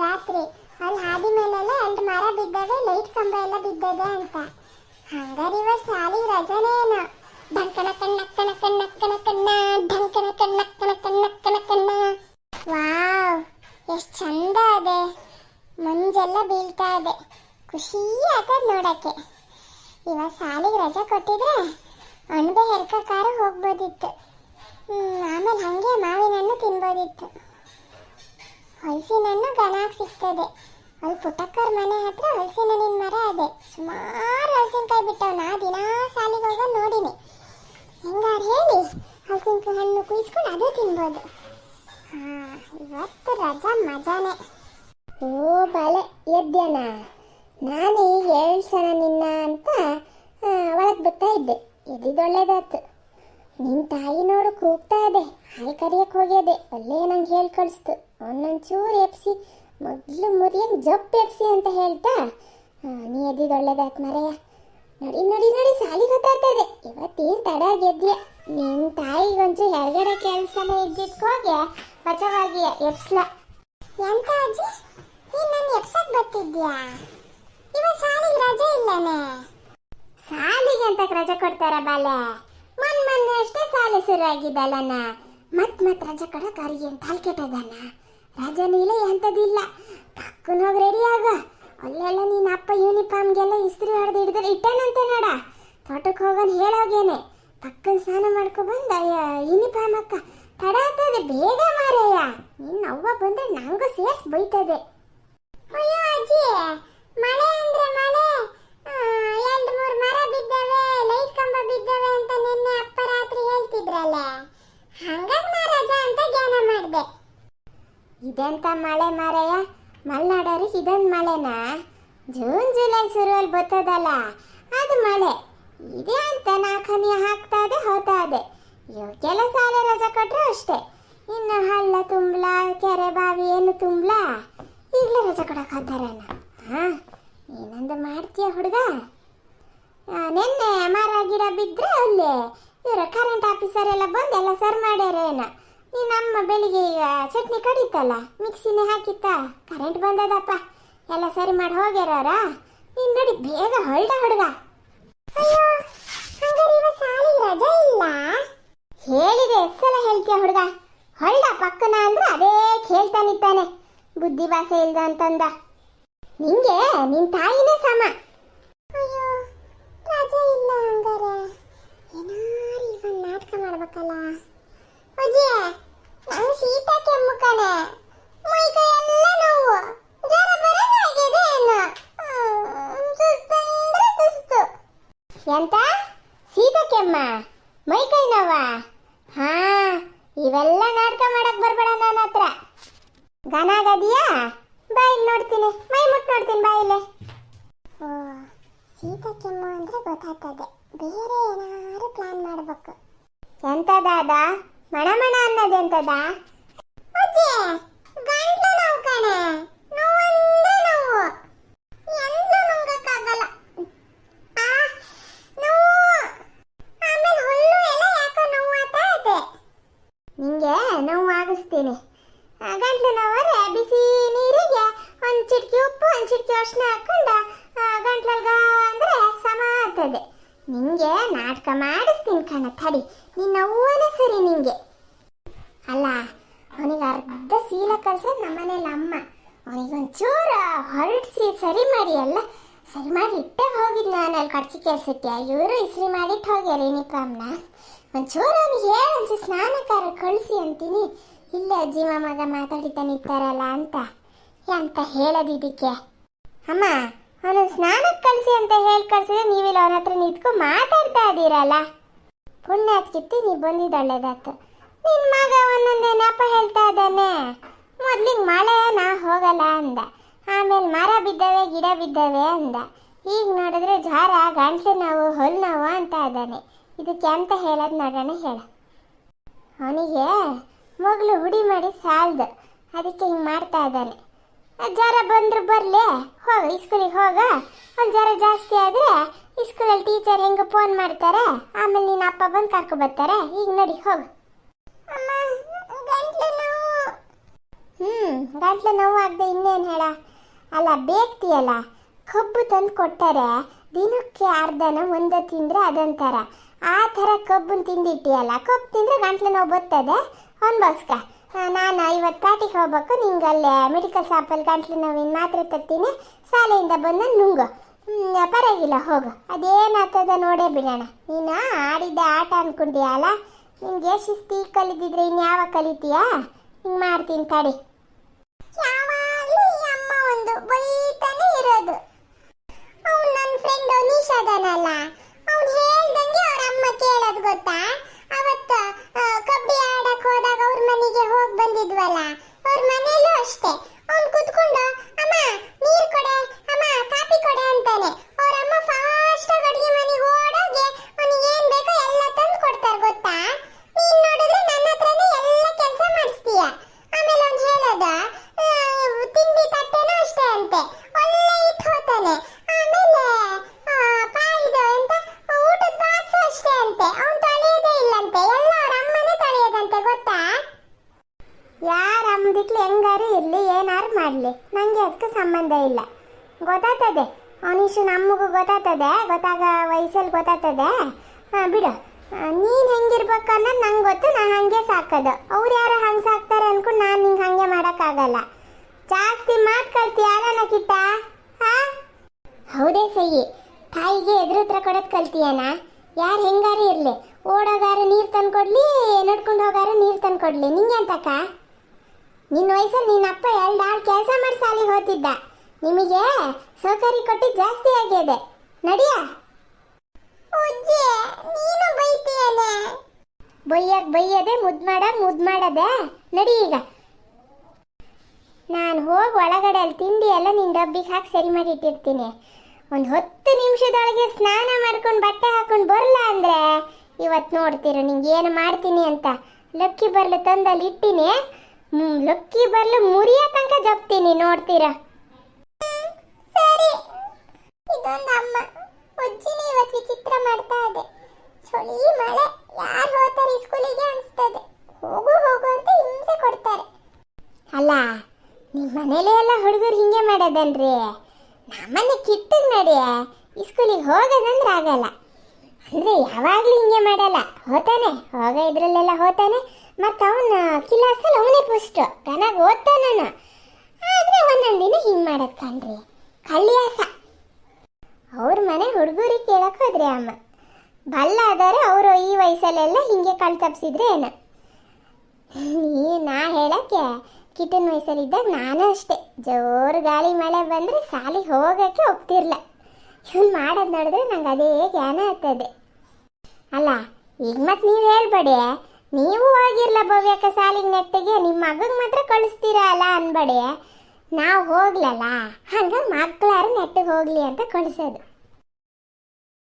ರಾತ್ರಿ. ಅಲ್ಲಿ ಹಾದಿ ಮೇಲೆಲ್ಲ ಎರಡು ಮರ ಬಿದ್ದವೆ ಲೈಟ್ ಕಂಬ ಎಲ್ಲ ಬಿದ್ದದೆ ಅಂತ. ಹಂಗಾರೆ ಇವ ಶಾಲಿ ರಜನೇನು ಡಂಕನ ಕಣ್ಣ ಕಣ ಕಣ್ಣ ಕಣ ಕಣ್ಣ ಢಂಕನ ಕಣ್ಣ ಕಣ ಕಣ್ಣ ಕಣ ಕಣ್ಣ. ವಾವ್ ಎಷ್ಟು ಚಂದ ಅದೆ. ಮಂಜೆಲ್ಲ ಬೀಳ್ತಾ ಇದೆ. ಖುಷಿ ಆಗ್ತದೆ ನೋಡಕ್ಕೆ. ಇವಾಗ ಸಾಲಿಗೆ ರಜೆ ಕೊಟ್ಟಿದ್ರೆ ಅಣಬೆ ಹೆರ್ಕಕಾರ ಹೋಗ್ಬೋದಿತ್ತು. ಹ್ಮ್, ಆಮೇಲೆ ಹಂಗೆ ಮಾವಿನ ಹಣ್ಣು ತಿನ್ಬೋದಿತ್ತು. ಹಲಸಿನ ಹಣ್ಣು ಗನಾಗ್ ಸಿಗ್ತದೆ. ಅಲ್ಲಿ ಪುಟ್ಟಕ್ಕವ್ರ ಮನೆ ಹತ್ರ ಹಲಸಿನ ಹಣ್ಣಿನ ಮರ ಇದೆ ಸುಮಾರು ಹಲಸಿನಕಾಯಿ ಬಿಟ್ಟವ್ ನಾ ದಿನಾ ಸಾಲಿಗೆ ಹೋಗ ನೋಡಿನಿ. ಹೆಂಗಾರು ಹೇಳಿ? ಹಲಸಿನಕಾಯಿ ಹಣ್ಣು ಕುಯ್ಸ್ಕೊಂಡು ಅದು ತಿನ್ಬೋದು. ಹಾಂ, ಇವತ್ತು ರಜಾ ಮಜಾನೆ. ಓ ಬಲೆ, ಎದ್ದೇನ? ನಾನು ಈಗ ಸಲ ನಿನ್ನ ಅಂತ ಒಳಗೆ ಬರ್ತಾ ಇದ್ದೆ. ಎದ್ದಿದ್ದೊಳ್ಳೇದಾಯ್ತು ನಿನ್ನ ತಾಯಿ ನೋಡು ಕೂಗ್ತಾ ಇದೆ. ಹಾಲು ಕರಿಯಕ್ಕೆ ಹೋಗ್ಯದೆ. ಅಲ್ಲೇ ನಂಗೆ ಹೇಳಿ ಕಳಿಸ್ತು. ಒಂದೊಂಚೂರು ಎಪ್ಸಿ, ಮೊದಲು ಮುರಿಯಂಗೆ ಜಪ್ ಎಪ್ಸಿ ಅಂತ ಹೇಳ್ತಾ. ನೀ ನೀ ಎದ್ದಿದ್ದೊಳ್ಳೇದಾಯ್ತು ಮರೆಯ. ನೋಡಿ ನೋಡಿ ನೋಡಿ ಸಾಲಿಗೆ ಗೊತ್ತಾಗ್ತದೆ. ಇವತ್ತೇನು ತಡ ಗೆದ್ಯ. ನಿನ್ನ ತಾಯಿಗೆ ಒಂಚೂರು ಹೊರಗಡೆ ಕೆಲಸನ ಇದ್ದಿಟ್ಕೋಗೆ ಬಚವಾಗಿ ಎಪ್ಸ್ಲ. ಎಂತ ಅಜ್ಜಿ? ನೀನು ನನ್ನ ಎಪ್ಸಕ್ ಬರ್ತಿದ್ಯಾ? ಇವ ಸಾಲಿಗೆ ರಜೆ ಇಲ್ಲನೇ. ಸಾಲಿಗೆ ಅಂತ ರಜೆ ಕೊಡ್ತಾರ ಬಾಲೆ? ಆಗಿದ್ದಲ್ಲನ ಮತ್ ಮತ್ ರಜೆ ಕೊಡಕ್ ಅವ್ರಿಗೆ ರಾಜ ಹಲ್ ಕೆಟ್ಟದನ ರಜೆನೂ ಇಲ್ಲ ಎಂತದಿಲ್ಲ ಪಕ್ಕನ ಹೋಗಿ ರೆಡಿ ಆಗ. ಅಲ್ಲೆಲ್ಲ ನಿನ್ನ ಅಪ್ಪ ಯೂನಿಫಾರ್ಮ್ಗೆಲ್ಲ ಇಸ್ತ್ರಿ ಹೊಡೆದು ಹಿಡಿದ್ರೆ ಇಟ್ಟನಂತೆ ನೋಡ. ತೋಟಕ್ಕೆ ಹೋಗೋನ್ ಹೇಳೋಗೇನೆ. ಪಕ್ಕನ ಸ್ನಾನ ಮಾಡ್ಕೊ ಬಂದ ಯೂನಿಫಾರ್ಮ್ ಅಕ್ಕ. ತಡ ಆಗ್ತದೆ, ಬೇಗ ಮಾರಯ್ಯ. ನಿನ್ನ ಅವ್ವ ಬಂದ್ರೆ ನಂಗೂ ಸೇರ್ಸ್ ಬೈತದೆ. ಅಯ್ಯೋ ಅಜ್ಜಿ, ಮಳೆ ಅಂದ್ರೆ ಮಳೆ. ಎರಡು ಮೂರು ಮರ ಬಿದ್ದವೆ, ಲೈಟ್ ಕಂಬ ಬಿದ್ದವೆ ಅಂತ ನಿನ್ನೆ ಅಪ್ಪ ರಾತ್ರಿ ಹೇಳ್ತಿದ್ರಲ್ಲ ಹಂಗಾಗಿ ನಾ ರಜಾ ಅಂತ ಧ್ಯಾನ ಮಾಡಿದೆ. ಇದೆಂತ ಮಳೆ ಮಾರಯ್ಯ ಮಲೆನಾಡೋರಿಗೆ ಇದೊಂದು ಮಳೆನಾ? ಜೂನ್, ಜುಲೈ ಶುರುವಲ್ಲಿ ಬರ್ತದಲ್ಲ ಅದು ಮಳೆ. ಇದೆ ಅಂತ ನಾಲ್ಕನಿ ಹಾಕ್ತಾ ಇದೆ, ಹೋಗ್ತಾ ಇದೆ. ಇವಕ್ಕೆಲ್ಲ ಸಾಲ ರಜೆ ಕೊಟ್ರೆ ಅಷ್ಟೇ. ಇನ್ನು ಹಳ್ಳ ತುಂಬ್ಲಾ, ಕೆರೆ ಬಾವಿ ಏನು ತುಂಬ್ಲಾ, ಈಗಲೇ ರಜೆ ಕೊಡಕ್ಕೆ ಹೋಗ್ತಾರಲ್ಲ ಹಾಂ ಏನಂದು ಮಾಡ್ತೀಯ ಹುಡುಗ? ನಿನ್ನೆ ಮರ ಗಿಡ ಬಿದ್ದರೆ ಅಲ್ಲಿ ಇವರು ಕರೆಂಟ್ ಆಫೀಸರ್ ಎಲ್ಲ ಬಂದು ಎಲ್ಲ ಸರ್ ಮಾಡ್ಯಾರೇನ ನೀನು ಅಮ್ಮ ಬೆಳಿಗ್ಗೆ ಚಟ್ನಿ ಕಡಿತಲ್ಲ ಮಿಕ್ಸಿನೇ ಹಾಕಿತ್ತ? ಕರೆಂಟ್ ಬಂದದಪ್ಪ. ಎಲ್ಲ ಸರಿ ಮಾಡಿ ಹೋಗ್ಯಾರ ನೀನು ನೋಡಿ ಬೇಗ ಹೊಳ್ದ ಹುಡುಗ. ಅಯ್ಯೋ ಹೇಳಿದೆ, ಎಷ್ಟು ಹೇಳ್ತೀಯ ಹುಡುಗ? ಹೊಳ್ದ ಪಕ್ಕನ ಅಂದ್ರೆ ಅದೇ ಕೇಳ್ತಾನಿತ್ತಾನೆ ಬುದ್ಧಿ ಭಾಷೆ ಇಲ್ದ ಅಂತಂದ. ನಿಂಗೆ ನಿನ್ ತಾಯಿನೇ ಸಮ. ಅಯ್ಯೋ, ರಜೆ ಇಲ್ಲ ಹಂಗಾರೆ. ನಾಟಕ ಮಾಡ್ಬೇಕಲ್ಲ? ಅಜ್ಜಿ ನಂಗೆ ಶೀತ ಕೆಮ್ಮು ಕಣೆ. ಮೈ ಕೈ ಎಲ್ಲ ನೋವು. ಜ್ವರ ಬರೋದಾಗಿದೆ ಏನು ಹ್ಮ್, ಸುಸ್ತಂದ್ರೆ ಸುಸ್ತು. ಎಂತ? ಕೆಮ್ಮ? ಮೈ ಕೈ ನೋವ? ಹಾ ಇವೆಲ್ಲ ನಾಟಕ ಮಾಡಕ್ ಬರ್ಬೇಡ ನನ್ನ ಹತ್ರ. ಗನಾಗದಿಯಾ ಬಾಯಿಲ್ ನೋಡ್ತೀನಿ. ಮೈ ಮುಟ್ ನೋಡ್ತೀನಿ ಬಾಯಿಲೆ ಓ ಶೀತ ಕೆಮ್ಮು ಅಂದ್ರೆ ಗೊತ್ತಾಗ್ತದೆ. ಬೇರೆ ಏನಾದ್ರು ಪ್ಲಾನ್ ಮಾಡ್ಬೇಕು. ಎಂತದಾದ? ಮಣ ಮಣ ಅನ್ನೋದೆಂತದ ನಿಂಗೆ ನೋವು ಆಗಿಸ್ತೀನಿ. ಗಂಟ್ಲು ನೋವರೆ ಬಿಸಿ ನೀರಿಗೆ ಒಂದು ಚಿಟಕಿ ಉಪ್ಪು, ಒಂದು ಚಿಟಕಿ ಅರ್ಶಿನ ಹಾಕೊಂಡು ಗಂಟ್ಲಲ್ಗ ಅಂದ್ರೆ ಸಮ ಆಗ್ತದೆ ನಿಂಗೆ ನಾಟಕ ಮಾಡಿಸ್ತೀನಿ ಕಣ, ತಡಿ. ನಿನ್ನ ಅವ್ವನೇ ಸರಿ ನಿಂಗೆ. ಅಲ್ಲ, ಅವನಿಗೆ ಅರ್ಧ ಸೀಲ ಕಲ್ಸೋದು ನಮ್ಮನೇಲಿ ಅಮ್ಮ. ಅವನಿಗೊಂಚೂರು ಹೊರಡಿಸಿ ಸರಿ ಮಾಡಿ ಅಲ್ಲ ಸರಿ ಮಾಡಿ ಇಟ್ಟೆ ಹೋಗಿದ್ ನಾನು ಅಲ್ಲಿ ಕಡ್ಚಿ ಇವರು ಇಸ್ರಿ ಮಾಡಿಟ್ಟು ಹೋಗ್ಯಾರ ಯೂನಿಫಾರ್ಮ್ನ. ಒಂಚೂರು ಅವನಿಗೆ ಹೇಳಿ, ಒಂಚೂರು ಸ್ನಾನಕಾರ ಕಳಿಸಿ ಅಂತೀನಿ. ಇಲ್ಲ ಅಜ್ಜಿ ಮಗ ಮಾತಾಡಿತಾ ಇರ್ತಾರಲ್ಲ ಅಂತ. ಅಂತ ಹೇಳೋದು ಇದಕ್ಕೆ? ಅಮ್ಮ ಅವನು ಕಳಿಸಿ ಅಂತ ಹೇಳಿ ಕಳ್ಸಿದ್ರೆ ನೀವಿಲ್ಲ ಅವನ ಹತ್ರ ನಿಂತ್ಕೊ ಮಾತಾಡ್ತಾ ಇದ್ದೀರಲ್ಲ? ಪುಣ್ಯ ಕಿತ್ತಿ ನೀ ಬಂದಿದ್ದೊಳ್ಳೇದಾಯ್ತು ನಿನ್ನ ಮಗ ಒಂದೊಂದೇ ನೆಪ ಹೇಳ್ತಾ ಇದ್ದಾನೆ? ಮೊದ್ಲಿಗೆ ಮಳೆ, ನಾ ಹೋಗಲ್ಲ ಅಂದ. ಆಮೇಲೆ ಮರ ಬಿದ್ದವೆ, ಗಿಡ ಬಿದ್ದವೆ ಅಂದ. ಈಗ ನೋಡಿದ್ರೆ ಜ್ವರ, ಗಂಟ್ಲು ನಾವು, ಹೊಲ್ ಅಂತ ಇದ್ದಾನೆ. ಇದಕ್ಕೆ ಅಂತ ಹೇಳೋದು ನೋಡೋಣ ಹೇಳ. ಅವನಿಗೆ ಮಗಳು ಹುಡಿ ಮಾಡಿ ಸಾಲ್ದು. ಅದಕ್ಕೆ ಹಿಂಗೆ ಮಾಡ್ತಾ ಇದ್ದಾನೆ. ಜ್ವರ ಬಂದ್ರು ಬರ್ಲಿ, ಹೋಗ ಸ್ಕೂಲಿಗೆ ಹೋಗ. ಒಂದು ಜ್ವರ ಜಾಸ್ತಿ ಆದರೆ ಇಸ್ಕೂಲಲ್ಲಿ ಟೀಚರ್ ಹೆಂಗೆ ಫೋನ್ ಮಾಡ್ತಾರೆ. ಆಮೇಲೆ ನಿನ್ನ ಅಪ್ಪ ಬಂದು ಕರ್ಕೊ ಬರ್ತಾರೆ. ಈಗ ನಡಿ, ಹೋಗು. ಹ್ಞೂ ಗಂಟ್ಲು ನೋವು. ಆಗದೆ ಇನ್ನೇನು ಹೇಳ? ಅಲ್ಲ, ಬೇಕ್ತಿಯಲ್ಲ? ಕಬ್ಬು ತಂದು ಕೊಟ್ಟರೆ ದಿನಕ್ಕೆ ಅರ್ಧನ ಒಂದು ತಿಂದರೆ ಅದೊಂಥರ ಆ ಥರ ಕಬ್ಬನ್ನು ತಿಂದಿಟ್ಟಿಯಲ್ಲ? ಕಬ್ಬು ತಿಂದರೆ ಗಂಟ್ಲು ನೋವು ಬರ್ತದೆ. ಅನ್ಬೋಸ್ಕ ನಾನು ಇವತ್ತು ಪ್ಯಾಟಿಗೆ ಹೋಗ್ಬೇಕು. ನಿಂಗೆ ಅಲ್ಲೇ ಮೆಡಿಕಲ್ ಶಾಪಲ್ಲಿ ಗಂಟ್ಲು ನೋವಿನ ಮಾತ್ರೆ ತರ್ತೀನಿ. ಶಾಲೆಯಿಂದ ಬಂದು ನುಂಗು. ಪರವಾಗಿಲ್ಲ, ಹೋಗು. ಅದೇನಾಗ್ತದ ನೋಡೇ ಬಿಡೋಣ. ನೀನು ಆಡಿದ್ದ ಆಟ ಅಂದ್ಕೊಂಡಿಯಲ್ಲ ನಿಂಗೆ ಶಿಸ್ತಿ ಕಲಿದಿದ್ರೆ ಇನ್ಯಾವ ಕಲಿತೀಯಾ? ಹಿಂಗೆ ಮಾಡ್ತೀನಿ ತಡಿ. ಯಾವಾಗಲೂ ಅಮ್ಮ ಒಂದು ಬೈತಾನೆ ಇರೋದು. ಅವ್ನು ನನ್ನ ಫ್ರೆಂಡ್ ಅನೀಶ್ ಅದನಲ್ಲ ಅವ್ನು ಹೇಳ್ದಂಗೆ ಅವ್ರ ಅಮ್ಮ ಕೇಳೋದು ಗೊತ್ತಾ ಅವತ್ತು ಆ, ಕಬಡ್ಡಿ ಆಡಕ್ ಹೋದಾಗ ಅವ್ರ ಮನೆಗೆ ಹೋಗಿ ಬಂದಿದ್ವಲ್ಲ ಅವ್ರ ಮನೇಲೂ ಅಷ್ಟೇ ಅವ್ನು ಕುತ್ಕೊಂಡು ಅಮ್ಮ ನೀರ್ ಕೊಡೆ ಅಮ್ಮ ಕಾಫಿ ಕೊಡೆ ಅಂತಾನೆ ಅವ್ರ ಅಮ್ಮ ಫಾಸ್ಟ್ ಆಗಿ ಅಡಿಗೆ ಮನೆಗೆ ಓಡೋಗಿ ಅವನಿಗೆ ಏನ್ ಬೇಕೋ ಎಲ್ಲ ತಂದು ಕೊಡ್ತಾರೆ ಗೊತ್ತಾ ನೀನ್ ನೋಡಿದ್ರೆ ನನ್ನ ಹತ್ರನೇ ಎಲ್ಲ ಕೆಲಸ ಮಾಡಿಸ್ತೀಯ ಆಮೇಲೆ ಅವ್ನು ಹೇಳೋದ ಆ, ತಿಂಡಿ ತಟ್ಟೆನೂ ಅಷ್ಟೇ ಅಂತೆ ಒಳ್ಳೆ ಇಟ್ಟು ಹೋತಾನೆ ಆಮೇಲೆ ಆ, ಪಾಯ್ದು ಅಂತ ಊಟದ ಬಾಕ್ಸ್ ಅಷ್ಟೇ ಅಂತೆ ಅವ್ನು ತೊಳೆಯೋದೇ ಇಲ್ಲಂತೆ ಎಲ್ಲ ಅವ್ರ ಅಮ್ಮನೇ ತೊಳೆಯೋದಂತೆ ಗೊತ್ತಾ ಯಾರ ಅಮ್ಮದಿಕ್ಲಿ ಹೆಂಗಾರು ಇರಲಿ, ಏನಾರು ಮಾಡಲಿ. ನನಗೆ ಅದಕ್ಕೆ ಸಂಬಂಧ ಇಲ್ಲ. ಗೊತ್ತಾಗ್ತದೆ. ಅವನಿಷ್ಟು ನಮಗೂ ಗೊತ್ತಾಗ್ತದೆ. ಗೊತ್ತಾಗ ವಯಸ್ಸಲ್ಲಿ ಗೊತ್ತಾಗ್ತದೆ. ಹಾಂ, ಬಿಡು. ನೀನು ಹೆಂಗಿರ್ಬೇಕು ಅನ್ನೋದು ನಂಗೆ ಗೊತ್ತು, ನಾನು ಹಾಗೆ ಸಾಕೋದು ಅವ್ರು ಯಾರು ಹಂಗೆ ಸಾಕ್ತಾರೆ ಅನ್ಕೊಂಡು ನಾನು ನಿಂಗೆ ಹಾಗೆ ಮಾಡೋಕ್ಕಾಗಲ್ಲ. ಜಾಸ್ತಿ ಮಾತು ಕಲ್ತೀಯಾರ ಕಿಟ್ಟ? ಹಾಂ? ಹೌದೇ ಸಹಿ ತಾಯಿಗೆ ಎದುರು ಹತ್ರ ಕೊಡೋದು ಕಲ್ತೀಯನ? ಯಾರು ಹೆಂಗಾರು ಇರಲಿ. ಓಡೋಗಾರು ನೀರು ತಂದು ಕೊಡ್ಲಿ ನಡ್ಕೊಂಡು ಹೋಗಾರು ನೀರು ತಂದು ಕೊಡ್ಲಿ ನಿಂಗೆ ಅಂತಕ್ಕ ನಿನ್ನ ವಯಸ್ಸಲ್ಲಿ ನಿನ್ನ ಅಪ್ಪ ಎರಡು ಆಳು ಕೆಲಸ ಮಾಡಿ ಸಾಲಿಗೆ ಹೋಗ್ತಿದ್ದ. ನಿಮಗೆ ಸೌಕರ್ಯ ಕೊಟ್ಟು ಜಾಸ್ತಿ ಆಗಿದೆ ನಡಿಯ? ನೀನು ಬೈತೀಯನೆ? ಬೈಯಕ್ ಬೈಯದೆ ಮುದ್ ಮಾಡಕ್ ಮುದ್ ಮಾಡದೆ. ನಡಿ ಈಗ. ನಾನು ಹೋಗಿ ಒಳಗಡೆ ಅಲ್ಲಿ ತಿಂಡಿ ಎಲ್ಲ ನಿನ್ನ ಡಬ್ಬಿಗೆ ಹಾಕಿ ಸರಿ ಮಾಡಿ ಇಟ್ಟಿರ್ತೀನಿ. ಒಂದು ಹತ್ತು ನಿಮಿಷದೊಳಗೆ ಸ್ನಾನ ಮಾಡ್ಕೊಂಡು ಬಟ್ಟೆ ಹಾಕೊಂಡು ಬರಲ್ಲ ಅಂದರೆ? ಇವತ್ತು ನೋಡ್ತೀರ ನಿಂಗೆ ಏನು ಮಾಡ್ತೀನಿ ಅಂತ. ಲಕ್ಕಿ ಬರಲು ತಂದಲ್ಲಿ ಇಟ್ಟಿನಿ. ಲಕ್ಕಿ ಬರ್ಲು ಮುರಿಯ ತನಕ ಜಪ್ತೀನಿ, ನೋಡ್ತೀರ? ಸರಿ. ಇದೊಂದು ಅಮ್ಮ. ಅಜ್ಜಿನಿ ಇವತ್ತು ವಿಚಿತ್ರ ಮಾಡ್ತಾ ಇದೆ. ಚಳಿ, ಮಳೆ, ಯಾರು ಹೋಗ್ತಾರೆ ಸ್ಕೂಲಿಗೆ ಅನಿಸ್ತದೆ. ಹೋಗು ಹೋಗು ಅಂತ ಹಿಂಸೆ ಕೊಡ್ತಾರೆ. ಅಲ್ಲ ನಿಮ್ಮ ಮನೇಲಿ ಎಲ್ಲ ಹುಡುಗರು ಹಿಂಗೆ ಮಾಡೋದನ್ರಿ? ನಮ್ಮನೆ ಕಿಟ್ಟಿಗೆ ನಡಿ ಸ್ಕೂಲಿಗೆ ಹೋಗೋದಂದ್ರೆ ಆಗಲ್ಲ. ಅಂದರೆ ಯಾವಾಗಲೂ ಹಿಂಗೆ ಮಾಡಲ್ಲ. ಹೋತಾನೆ. ಹೋಗ ಇದ್ರಲ್ಲೆಲ್ಲ ಹೋತಾನೆ. ಮತ್ತು ಅವನ ಕಿಲಾಸಲ್ಲಿ ಅವನೇ ಫಸ್ಟು ಚೆನ್ನಾಗಿ ಓದ್ತಾನ ಆದರೆ ಒಂದೊಂದು ದಿನ ಹಿಂಗೆ ಮಾಡೋದು ಕಣ್ರಿ. ಅವ್ರ ಮನೆ ಹುಡುಗರಿಗೆ ಕೇಳಕ್ಕೆ ಹೋದ್ರಿ ಅಮ್ಮ. ಬಲ್ಲ ಅವರು ಈ ವಯಸ್ಸಲ್ಲೆಲ್ಲ ಹಿಂಗೆ ಕಳ್ ತಪ್ಪಿಸಿದ್ರೆ ಏನ? ನೀ ನಾ ಹೇಳಕ್ಕೆ ಕಿಟನ್ ವಯಸ್ಸಲ್ಲಿದ್ದಾಗ ನಾನು ಅಷ್ಟೇ. ಜೋರು ಗಾಳಿ ಮಳೆ ಬಂದರೆ ಸಾಲಿಗೆ ಹೋಗೋಕ್ಕೆ ಹೋಗ್ತಿರ್ಲ ಇವ್ನು ಮಾಡೋದು ನೋಡಿದ್ರೆ ನಂಗೆ ಅದೇ ಜ್ಞಾನ ಆಗ್ತದೆ. ಅಲ್ಲ, ಈಗ ಮತ್ತೆ ನೀವು ಹೇಳ್ಬೇಡಿ. ನೀವು ಹೋಗಿರ್ಲ ಭವ್ಯಕ ಸಾಲಿಗೆ ನೆಟ್ಟಿಗೆ ನಿಮ್ಮ ಮಗಗೆ ಮಾತ್ರ ಕಳಿಸ್ತೀರಾ ಅಲ್ಲ ಅನ್ಬೇಡಿ. ನಾವು ಹೋಗ್ಲಲ್ಲ, ಹಂಗೆ ಮಕ್ಕಳಾರು ನೆಟ್ಟಿಗೆ ಹೋಗ್ಲಿ ಅಂತ ಕಳಿಸೋದು.